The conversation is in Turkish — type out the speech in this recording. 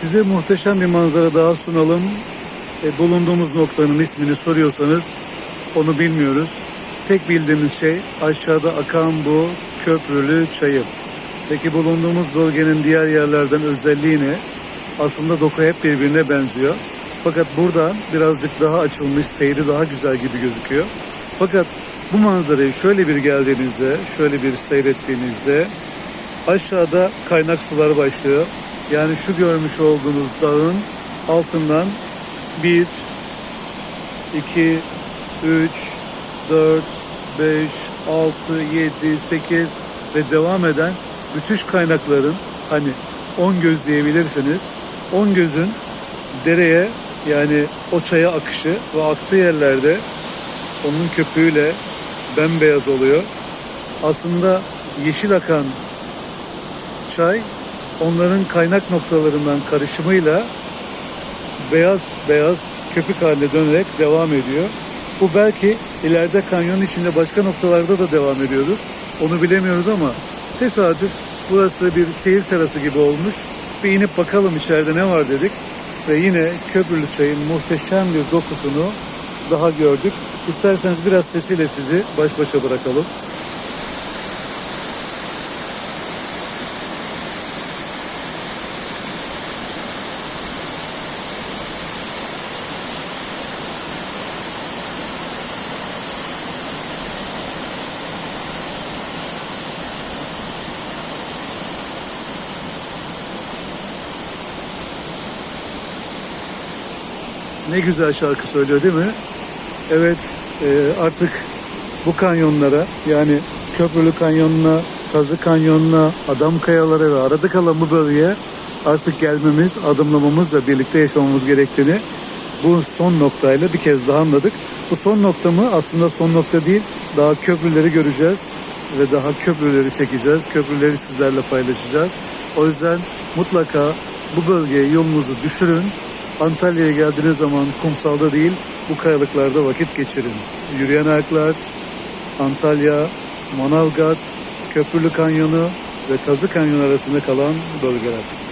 Size muhteşem bir manzara daha sunalım. E, bulunduğumuz noktanın ismini soruyorsanız onu bilmiyoruz. Tek bildiğimiz şey aşağıda akan bu köprülü çayı. Peki bulunduğumuz bölgenin diğer yerlerden özelliği ne? Aslında doku hep birbirine benziyor. Fakat burada birazcık daha açılmış, seyri daha güzel gibi gözüküyor. Fakat bu manzarayı şöyle bir geldiğinizde, şöyle bir seyrettiğinizde aşağıda kaynak sular başlıyor. Yani şu görmüş olduğunuz dağın altından 1, 2, 3, 4, 5, 6, 7, 8 ve devam eden müthiş kaynakların hani 10 göz diyebilirsiniz. 10 gözün dereye yani o çaya akışı ve aktığı yerlerde onun köpüğüyle bembeyaz oluyor. Aslında yeşil akan çay onların kaynak noktalarından karışımıyla beyaz beyaz köpük haline dönerek devam ediyor. Bu belki ileride kanyon içinde başka noktalarda da devam ediyordur. Onu bilemiyoruz ama tesadüf burası bir seyir terası gibi olmuş. Bir inip bakalım içeride ne var dedik. Ve yine Köprülü Çay'ın muhteşem bir dokusunu daha gördük. İsterseniz biraz sesiyle sizi baş başa bırakalım. Ne güzel şarkı söylüyor değil mi? Evet e, artık bu kanyonlara yani Köprülü Kanyonu'na, Tazı Kanyonu'na, Adam Kayaları ve arada kalan bu bölgeye artık gelmemiz, adımlamamız ve birlikte yaşamamız gerektiğini bu son noktayla bir kez daha anladık. Bu son nokta mı? Aslında son nokta değil. Daha köprüleri göreceğiz ve daha köprüleri çekeceğiz. Köprüleri sizlerle paylaşacağız. O yüzden mutlaka bu bölgeye yolunuzu düşürün. Antalya'ya geldiğiniz zaman kumsalda değil, bu kayalıklarda vakit geçirin. Yürüyen ayaklar, Antalya, Manavgat, Köprülü Kanyonu ve Tazı Kanyonu arasında kalan bölgeler.